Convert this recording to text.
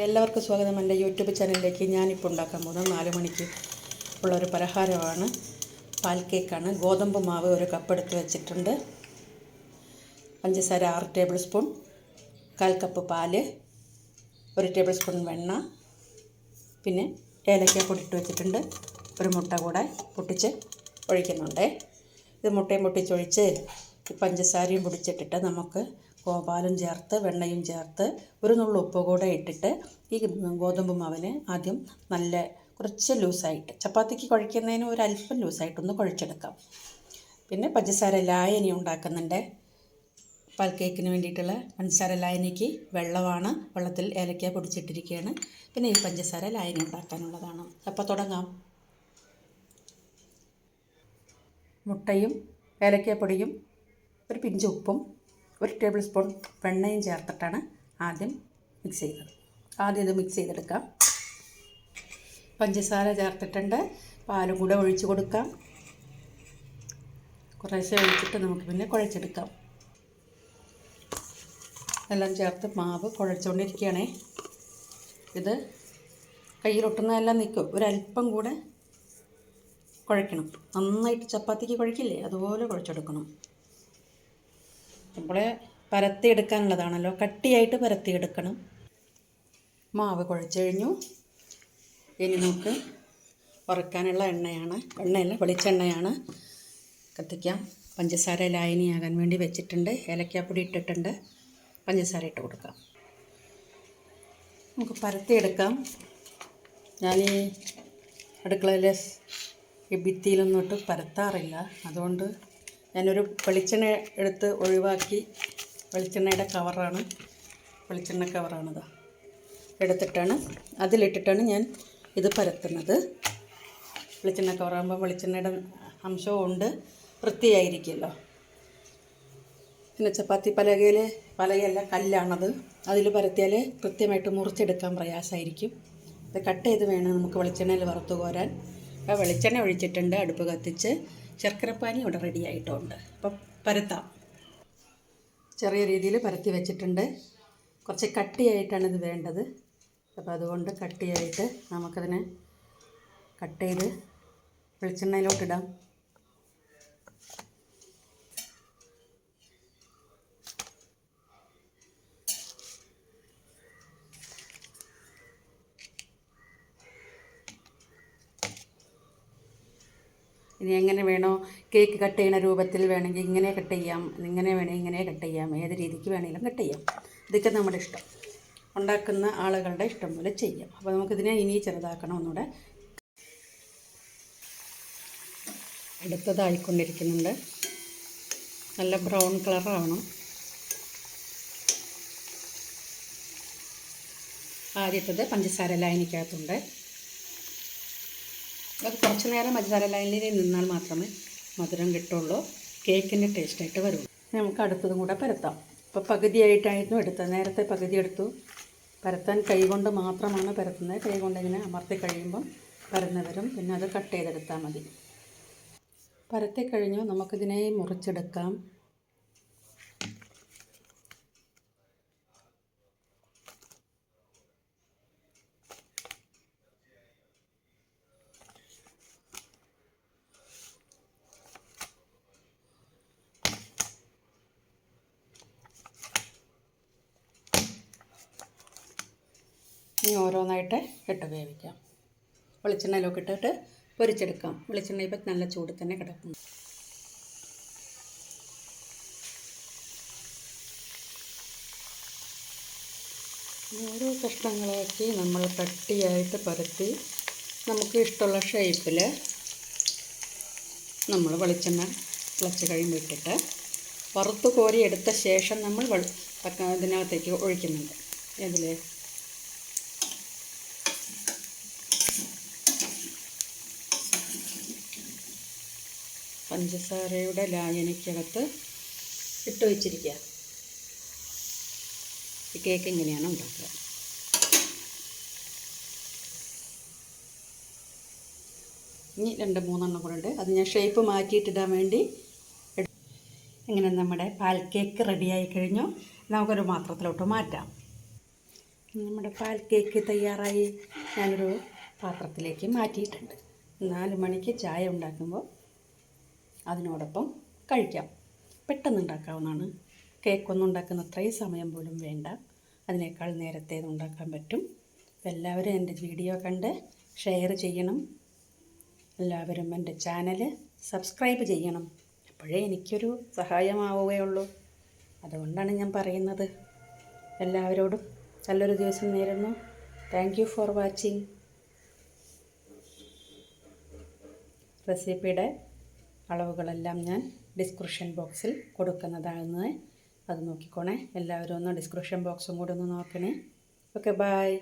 എല്ലാവർക്കും സ്വാഗതം. എന്റെ യൂട്യൂബ് ചാനലിലേക്ക് ഞാനിപ്പോൾ ഉണ്ടാക്കാൻ പോകുന്നത് നാല് മണിക്ക് ഉള്ളൊരു പലഹാരമാണ്. പാൽ കേക്കാണ്. ഗോതമ്പ് മാവ് ഒരു കപ്പ് എടുത്ത് വെച്ചിട്ടുണ്ട്. പഞ്ചസാര ആറ് ടേബിൾ സ്പൂൺ കാൽ കപ്പ് പാൽ ഒരു ടേബിൾ സ്പൂൺ വെണ്ണ പിന്നെ ഏലക്ക പൊട്ടിട്ട് വെച്ചിട്ടുണ്ട്. ഒരു മുട്ട കൂടെ പൊട്ടിച്ച് ഒഴിക്കുന്നുണ്ട്. ഇത് മുട്ടയും പൊട്ടിച്ചൊഴിച്ച് പഞ്ചസാരയും പൊടിച്ചിട്ടിട്ട് നമുക്ക് പാലും ചേർത്ത് വെണ്ണയും ചേർത്ത് ഒരു നുള്ളു ഉപ്പ് കൂടെ ഇട്ടിട്ട് ഈ ഗോതമ്പ് മാവിന് ആദ്യം നല്ല കുറച്ച് ലൂസായിട്ട് ചപ്പാത്തിക്ക് കുഴയ്ക്കുന്നതിന് ഒരു അല്പം ലൂസായിട്ടൊന്ന് കുഴച്ചെടുക്കാം. പിന്നെ പഞ്ചസാര ലായനി ഉണ്ടാക്കുന്നുണ്ട്. പാൽ കേക്കിന് വേണ്ടിയിട്ടുള്ള പഞ്ചസാര ലായനിക്ക് വെള്ളമാണ് വെള്ളത്തിൽ ഏലക്ക പൊടിച്ചിട്ടിരിക്കുകയാണ്. പിന്നെ ഈ പഞ്ചസാര ലായനി ഉണ്ടാക്കാനുള്ളതാണ്. അപ്പോൾ തുടങ്ങാം. മുട്ടയും ഏലക്കപ്പൊടിയും ഒരു പിഞ്ച് ഉപ്പും ഒരു ടേബിൾ സ്പൂൺ വെണ്ണയും ചേർത്തിട്ടാണ് ആദ്യം മിക്സ് ചെയ്തത് ആദ്യം ഇത് മിക്സ് ചെയ്തെടുക്കാം. പഞ്ചസാര ചേർത്തിട്ടുണ്ട്. പാലും കൂടെ ഒഴിച്ചു കൊടുക്കാം. കുറേശ്ശെ ഒഴിച്ചിട്ട് നമുക്ക് പിന്നെ കുഴച്ചെടുക്കാം. എല്ലാം ചേർത്ത് മാവ് കുഴച്ചുകൊണ്ടിരിക്കുകയാണേ ഇത് കയ്യിലൊട്ടുന്നതെല്ലാം നിൽക്കും ഒരല്പം കൂടെ കുഴയ്ക്കണം. നന്നായിട്ട് ചപ്പാത്തിക്ക് കുഴക്കില്ലേ അതുപോലെ കുഴച്ചെടുക്കണം. നമ്മളെ പരത്തിയെടുക്കാനുള്ളതാണല്ലോ. കട്ടിയായിട്ട് പരത്തിയെടുക്കണം. മാവ് കുഴച്ച് കഴിഞ്ഞു ഇനി നമുക്ക് വറുക്കാനുള്ള എണ്ണയാണ്. എണ്ണയല്ല വെളിച്ചെണ്ണയാണ്. കത്തിക്കാം. പഞ്ചസാര ലായനിയാകാൻ വേണ്ടി വെച്ചിട്ടുണ്ട്. ഏലക്കാപ്പൊടി ഇട്ടിട്ടുണ്ട്. പഞ്ചസാര ഇട്ട് കൊടുക്കാം. നമുക്ക് പരത്തിയെടുക്കാം. ഞാൻ ഈ അടുക്കളയിലെ ഈ ഭിത്തിയിലൊന്നും ഇട്ട് പരത്താറില്ല. അതുകൊണ്ട് ഞാനൊരു വെളിച്ചെണ്ണ എടുത്ത് ഒഴിവാക്കി. വെളിച്ചെണ്ണയുടെ കവറാണ്. വെളിച്ചെണ്ണ കവറാണിത്. എടുത്തിട്ടാണ് അതിലിട്ടിട്ടാണ് ഞാൻ ഇത് പരത്തുന്നത്. വെളിച്ചെണ്ണ കവറാകുമ്പോൾ വെളിച്ചെണ്ണയുടെ അംശവും ഉണ്ട് വൃത്തിയായിരിക്കുമല്ലോ. പിന്നെ ചപ്പാത്തി പലകയിൽ പലകയല്ല കല്ലാണത്. അതിൽ പരത്തിയാൽ കൃത്യമായിട്ട് മുറിച്ചെടുക്കാൻ പ്രയാസമായിരിക്കും. ഇത് കട്ട് ചെയ്ത് വേണം നമുക്ക് വെളിച്ചെണ്ണയിൽ വറുത്ത് കോരാൻ. അപ്പോൾ വെളിച്ചെണ്ണ ഒഴിച്ചിട്ടുണ്ട് അടുപ്പ് കത്തിച്ച് ശർക്കരപ്പാനി ഇവിടെ റെഡി ആയിട്ടുണ്ട്. അപ്പം പരത്താം. ചെറിയ രീതിയിൽ പരത്തി വെച്ചിട്ടുണ്ട്. കുറച്ച് കട്ടിയായിട്ടാണ് ഇത് വേണ്ടത്. അപ്പോൾ അതുകൊണ്ട് കട്ടിയായിട്ട് നമുക്കതിനെ കട്ട് ചെയ്ത് വെളിച്ചെണ്ണയിലോട്ടിടാം ഇനി എങ്ങനെ വേണോ കേക്ക് കട്ട് ചെയ്യുന്ന രൂപത്തിൽ വേണമെങ്കിൽ ഇങ്ങനെ കട്ട് ചെയ്യാം ഇങ്ങനെ വേണമെങ്കിൽ ഇങ്ങനെ കട്ട് ചെയ്യാം ഏത് രീതിക്ക് വേണമെങ്കിലും കട്ട് ചെയ്യാം. ഇതൊക്കെ നമ്മുടെ ഇഷ്ടം. ഉണ്ടാക്കുന്ന ആളുകളുടെ ഇഷ്ടം പോലെ ചെയ്യാം. അപ്പോൾ നമുക്കിതിനെ ഇനി ചെറുതാക്കണം ഒന്നുകൂടെ. അടുത്തതായിക്കൊണ്ടിരിക്കുന്നുണ്ട്. നല്ല ബ്രൗൺ കളറാവണം. ആദ്യത്തത് പഞ്ചസാര ലൈനിക്കകത്തുണ്ട്. അത് കുറച്ച് നേരം മധുര ലൈനിൽ നിന്നാൽ മാത്രമേ മധുരം കിട്ടുള്ളൂ. കേക്കിന്റെ ടേസ്റ്റായിട്ട് വരുള്ളൂ നമുക്ക് അടുത്തതും കൂടെ പരത്താം. ഇപ്പോൾ പകുതിയായിട്ടായിരുന്നു എടുത്തത്. നേരത്തെ പകുതി എടുത്തു. പരത്താൻ കൈകൊണ്ട് മാത്രമാണ് പരത്തുന്നത്. കൈകൊണ്ട് ഇങ്ങനെ അമർത്തി കഴിയുമ്പം പരന്ന് വരും പിന്നെ അത് കട്ട് ചെയ്തെടുത്താൽ മതി. പരത്തി കഴിഞ്ഞു. നമുക്കിതിനെ മുറിച്ചെടുക്കാം. ഇനി ഓരോന്നായിട്ട് ഇട്ട് വേവിക്കാം. വെളിച്ചെണ്ണയിലൊക്കെ ഇട്ടിട്ട് പൊരിച്ചെടുക്കാം. വെളിച്ചെണ്ണ ഇപ്പം നല്ല ചൂട് തന്നെ കിടക്കുന്നു. ഓരോ കഷ്ണങ്ങളാക്കി നമ്മൾ കട്ടിയായിട്ട് പരത്തി നമുക്ക് ഇഷ്ടമുള്ള ഷേപ്പിൽ നമ്മൾ വെളിച്ചെണ്ണ തിളച്ച് കഴിയുമ്പോൾ ഇട്ടിട്ട് വറുത്ത് കോരി എടുത്ത ശേഷം നമ്മൾ ഇതിനകത്തേക്ക് ഒഴിക്കുന്നുണ്ട്. ഇതിൽ പഞ്ചസാരയുടെ ലായനിക്കകത്ത് ഇട്ട് വെച്ചിരിക്കുക. ഈ കേക്ക് ഇങ്ങനെയാണ് ഉണ്ടാക്കുക. ഇനി രണ്ട് മൂന്നെണ്ണം കൂടെ ഉണ്ട്. അത് ഞാൻ ഷേപ്പ് മാറ്റിയിട്ടിടാൻ വേണ്ടി ഇങ്ങനെ നമ്മുടെ പാൽ കേക്ക് റെഡിയായി കഴിഞ്ഞു. നമുക്കൊരു പാത്രത്തിലോട്ട് മാറ്റാം. നമ്മുടെ പാൽ കേക്ക് തയ്യാറായി. ഞാനൊരു പാത്രത്തിലേക്ക് മാറ്റിയിട്ടുണ്ട്. നാല് മണിക്ക് ചായ ഉണ്ടാക്കുമ്പോൾ അതിനോടൊപ്പം കഴിക്കാം. പെട്ടെന്ന് ഉണ്ടാക്കാവുന്നതാണ് കേക്കൊന്നും ഉണ്ടാക്കുന്ന അത്രയും സമയം പോലും വേണ്ട. അതിനേക്കാൾ നേരത്തെ ഇത് ഉണ്ടാക്കാൻ പറ്റും. എല്ലാവരും എന്റെ വീഡിയോ കണ്ട് ഷെയർ ചെയ്യണം. എല്ലാവരും എന്റെ ചാനൽ സബ്സ്ക്രൈബ് ചെയ്യണം. അപ്പോഴേ എനിക്കൊരു സഹായമാവുകയുള്ളൂ. അതുകൊണ്ടാണ് ഞാൻ പറയുന്നത്. എല്ലാവരോടും നല്ലൊരു ദിവസം നേരുന്നു. താങ്ക് യു ഫോർ വാച്ചിങ് റെസിപ്പിയുടെ അളവുകളെല്ലാം ഞാൻ ഡിസ്ക്രിപ്ഷൻ ബോക്സിൽ കൊടുക്കുന്നതാണ് അത് നോക്കിക്കോണേ. എല്ലാവരും ഒന്ന് ഡിസ്ക്രിപ്ഷൻ ബോക്സും കൂടെ ഒന്ന് നോക്കണേ. Okay bye